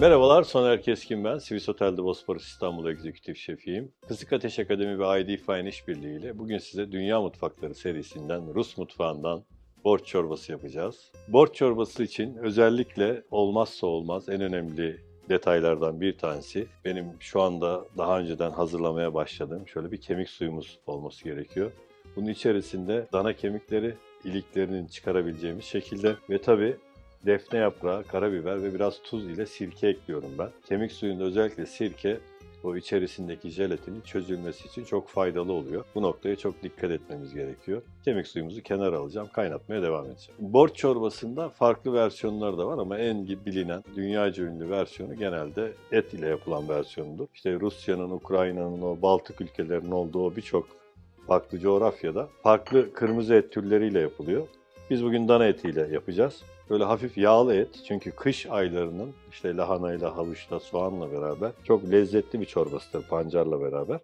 Merhabalar, Soner Keskin ben. Swiss Otel'de Bosporus İstanbul Egzekütif Şefiyim. Kısık Ateş Akademi ve ID Fine işbirliğiyle bugün size Dünya Mutfakları serisinden Rus mutfağından borç çorbası yapacağız. Borç çorbası için özellikle olmazsa olmaz en önemli detaylardan bir tanesi benim şu anda daha önceden hazırlamaya başladığım şöyle bir kemik suyumuz olması gerekiyor. Bunun içerisinde dana kemikleri, iliklerinin çıkarabileceğimiz şekilde ve tabii defne yaprağı, karabiber ve biraz tuz ile sirke ekliyorum ben. Kemik suyunda özellikle sirke o içerisindeki jelatinin çözülmesi için çok faydalı oluyor. Bu noktaya çok dikkat etmemiz gerekiyor. Kemik suyumuzu kenara alacağım, kaynatmaya devam edeceğim. Borç çorbasında farklı versiyonları da var ama en bilinen, dünyaca ünlü versiyonu genelde et ile yapılan versiyonudur. İşte Rusya'nın, Ukrayna'nın, o Baltık ülkelerinin olduğu birçok farklı coğrafyada farklı kırmızı et türleriyle yapılıyor. Biz bugün dana etiyle yapacağız. Böyle hafif yağlı et çünkü kış aylarının işte lahanayla, havuçla, soğanla beraber çok lezzetli bir çorbasıdır pancarla beraber.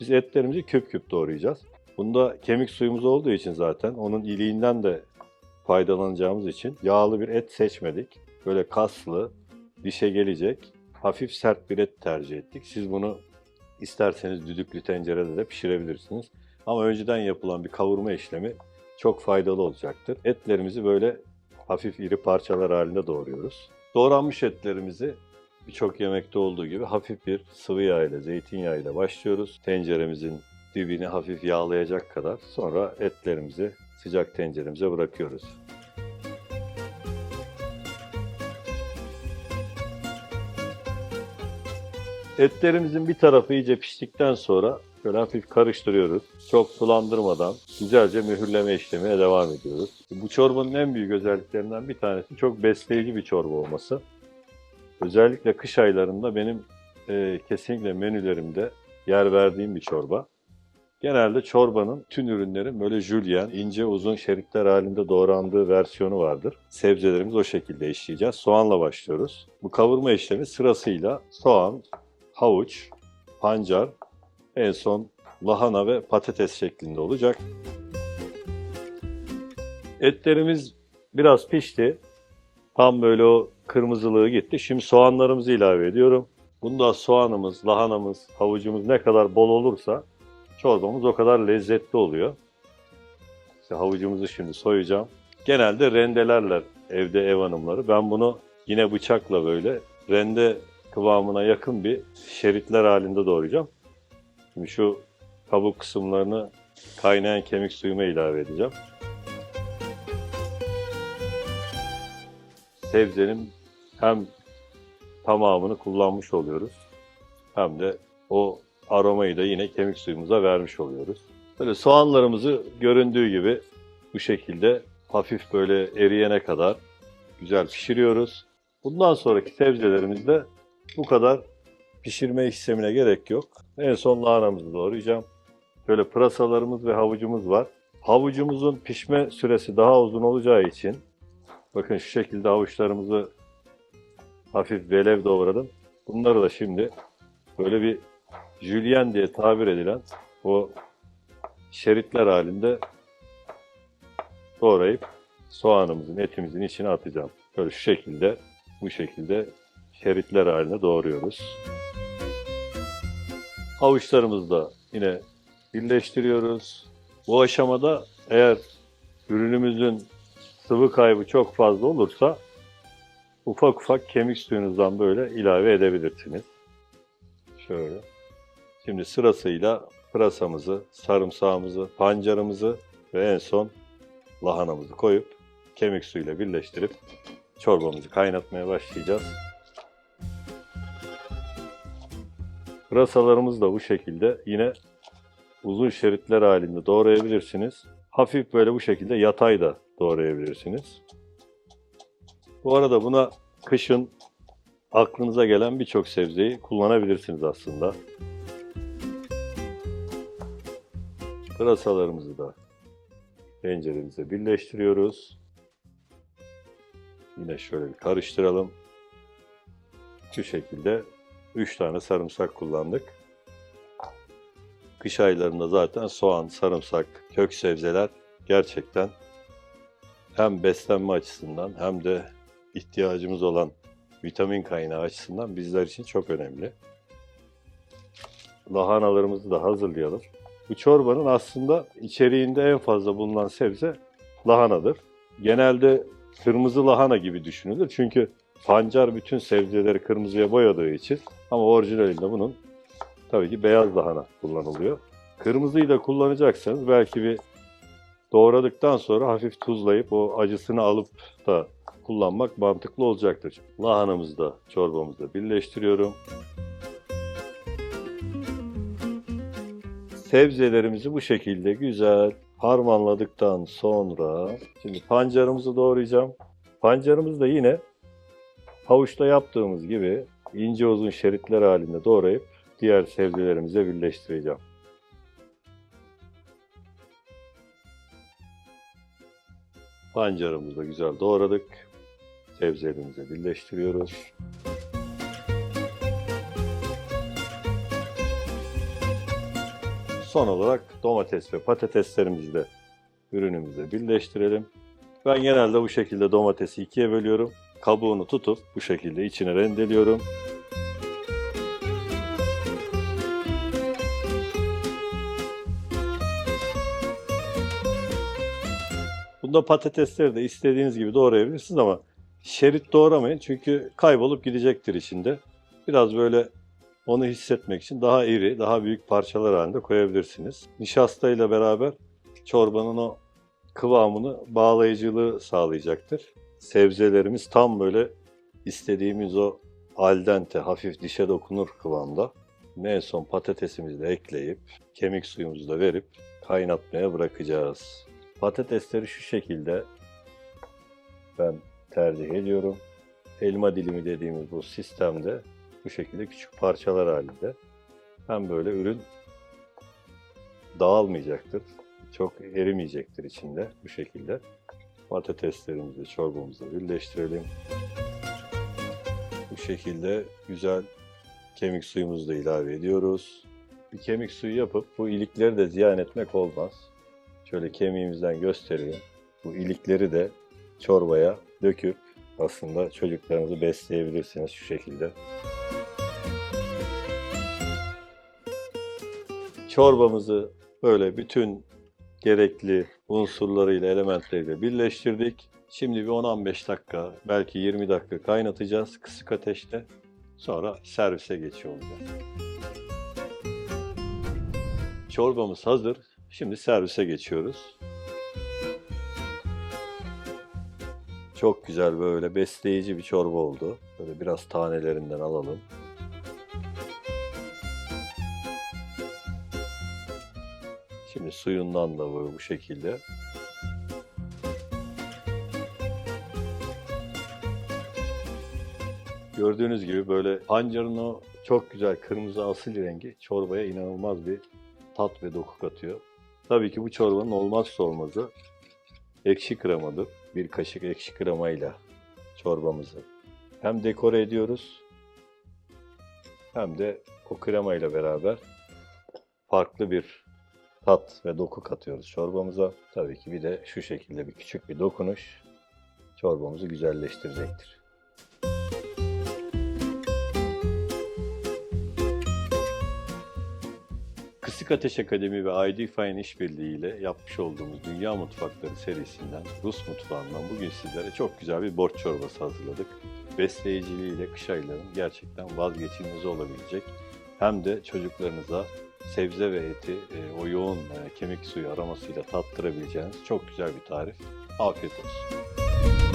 Biz etlerimizi küp küp doğrayacağız. Bunda kemik suyumuz olduğu için zaten onun iliğinden de faydalanacağımız için yağlı bir et seçmedik. Böyle kaslı, dişe gelecek, hafif sert bir et tercih ettik. Siz bunu isterseniz düdüklü tencerede de pişirebilirsiniz. Ama önceden yapılan bir kavurma işlemi çok faydalı olacaktır. Etlerimizi böyle hafif iri parçalar halinde doğruyoruz. Doğranmış etlerimizi birçok yemekte olduğu gibi hafif bir sıvı yağ ile, zeytinyağı ile başlıyoruz. Tenceremizin dibini hafif yağlayacak kadar sonra etlerimizi sıcak tenceremize bırakıyoruz. Etlerimizin bir tarafı iyice piştikten sonra şöyle hafif karıştırıyoruz. Çok sulandırmadan güzelce mühürleme işlemine devam ediyoruz. Bu çorbanın en büyük özelliklerinden bir tanesi çok besleyici bir çorba olması. Özellikle kış aylarında benim e, kesinlikle menülerimde yer verdiğim bir çorba. Genelde çorbanın tüm ürünlerin böyle jülyen, ince uzun şeritler halinde doğrandığı versiyonu vardır. Sebzelerimizi o şekilde işleyeceğiz. Soğanla başlıyoruz. Bu kavurma işlemi sırasıyla soğan, havuç, pancar, en son lahana ve patates şeklinde olacak. Etlerimiz biraz pişti. Tam böyle o kırmızılığı gitti. Şimdi soğanlarımızı ilave ediyorum. Bunda soğanımız, lahanamız, havucumuz ne kadar bol olursa çorbamız o kadar lezzetli oluyor. İşte havucumuzu şimdi soyacağım. Genelde rendelerler evde ev hanımları. Ben bunu yine bıçakla böyle rende kıvamına yakın bir şeritler halinde doğrayacağım. Şimdi şu kabuk kısımlarını kaynayan kemik suyuma ilave edeceğim. Sebzenin hem tamamını kullanmış oluyoruz hem de o aromayı da yine kemik suyumuza vermiş oluyoruz. Böyle soğanlarımızı göründüğü gibi bu şekilde hafif böyle eriyene kadar güzel pişiriyoruz. Bundan sonraki sebzelerimizde bu kadar pişirme işlemine gerek yok. En son lahanamızı doğrayacağım. Böyle pırasalarımız ve havucumuz var. Havucumuzun pişme süresi daha uzun olacağı için bakın şu şekilde havuçlarımızı hafif velev doğradım. Bunları da şimdi böyle bir jülyen diye tabir edilen o şeritler halinde doğrayıp soğanımızın, etimizin içine atacağım. Böyle şu şekilde, bu şekilde şeritler halinde doğruyoruz. Havuçlarımızı da yine birleştiriyoruz. Bu aşamada eğer ürünümüzün sıvı kaybı çok fazla olursa ufak ufak kemik suyunuzdan böyle ilave edebilirsiniz. Şöyle. Şimdi sırasıyla pırasamızı, sarımsağımızı, pancarımızı ve en son lahanamızı koyup kemik suyuyla birleştirip çorbamızı kaynatmaya başlayacağız. Pırasalarımız da bu şekilde yine uzun şeritler halinde doğrayabilirsiniz. Hafif böyle bu şekilde yatay da doğrayabilirsiniz. Bu arada buna kışın aklınıza gelen birçok sebzeyi kullanabilirsiniz aslında. Pırasalarımızı da tenceremize birleştiriyoruz. Yine şöyle bir karıştıralım. Şu şekilde 3 tane sarımsak kullandık. Kış aylarında zaten soğan, sarımsak, kök sebzeler gerçekten hem beslenme açısından hem de ihtiyacımız olan vitamin kaynağı açısından bizler için çok önemli. Lahanalarımızı da hazırlayalım. Bu çorbanın aslında içeriğinde en fazla bulunan sebze lahanadır. Genelde kırmızı lahana gibi düşünülür. Çünkü pancar bütün sebzeleri kırmızıya boyadığı için ama orijinalinde bunun tabii ki beyaz lahana kullanılıyor. Kırmızıyı da kullanacaksanız belki bir doğradıktan sonra hafif tuzlayıp o acısını alıp da kullanmak mantıklı olacaktır. Lahanamızı da çorbamızda birleştiriyorum. Sebzelerimizi bu şekilde güzel harmanladıktan sonra şimdi pancarımızı doğrayacağım. Pancarımızı da yine havuçta yaptığımız gibi ince uzun şeritler halinde doğrayıp diğer sebzelerimize birleştireceğim. Pancarımızı da güzel doğradık. Sebzelerimize birleştiriyoruz. Son olarak domates ve patateslerimizi de ürünümüze birleştirelim. Ben genelde bu şekilde domatesi ikiye bölüyorum. Kabuğunu tutup bu şekilde içine rendeliyorum. Bunda patatesleri de istediğiniz gibi doğrayabilirsiniz ama şerit doğramayın çünkü kaybolup gidecektir içinde. Biraz böyle onu hissetmek için daha iri, daha büyük parçalar halinde koyabilirsiniz. Nişasta ile beraber çorbanın o kıvamını, bağlayıcılığı sağlayacaktır. Sebzelerimiz tam böyle istediğimiz o al dente, hafif dişe dokunur kıvamda. En son patatesimizi de ekleyip, kemik suyumuzu da verip kaynatmaya bırakacağız. Patatesleri şu şekilde ben tercih ediyorum. Elma dilimi dediğimiz bu sistemde bu şekilde küçük parçalar halinde. Hem böyle ürün dağılmayacaktır. Çok erimeyecektir içinde bu şekilde. Patateslerimizi çorbamızla birleştirelim. Bu şekilde güzel kemik suyumuzu da ilave ediyoruz. Bir kemik suyu yapıp bu ilikleri de ziyan etmek olmaz. Şöyle kemiğimizden göstereyim. Bu ilikleri de çorbaya döküp aslında çocuklarınızı besleyebilirsiniz şu şekilde. Çorbamızı böyle bütün gerekli unsurlarıyla, elementleriyle birleştirdik. Şimdi bir 10-15 dakika, belki 20 dakika kaynatacağız kısık ateşte. Sonra servise geçiyor olacağız. Çorbamız hazır. Şimdi servise geçiyoruz. Çok güzel böyle besleyici bir çorba oldu. Böyle biraz tanelerinden alalım. Şimdi suyundan da böyle bu şekilde. Gördüğünüz gibi böyle pancarın o çok güzel kırmızı asil rengi çorbaya inanılmaz bir tat ve doku katıyor. Tabii ki bu çorbanın olmazsa olmazı ekşi kremadır. Bir kaşık ekşi kremayla çorbamızı hem dekore ediyoruz hem de o kremayla beraber farklı bir tat ve doku katıyoruz çorbamıza. Tabii ki bir de şu şekilde bir küçük bir dokunuş çorbamızı güzelleştirecektir. Kısık Ateş Akademi ve ID Fine işbirliği ile yapmış olduğumuz Dünya Mutfakları serisinden, Rus mutfağından bugün sizlere çok güzel bir borç çorbası hazırladık. Besleyiciliğiyle kış aylarının gerçekten vazgeçilmezi olabilecek hem de çocuklarınıza sebze ve eti e, o yoğun e, kemik suyu aromasıyla tattırabileceğiniz çok güzel bir tarif. Afiyet olsun.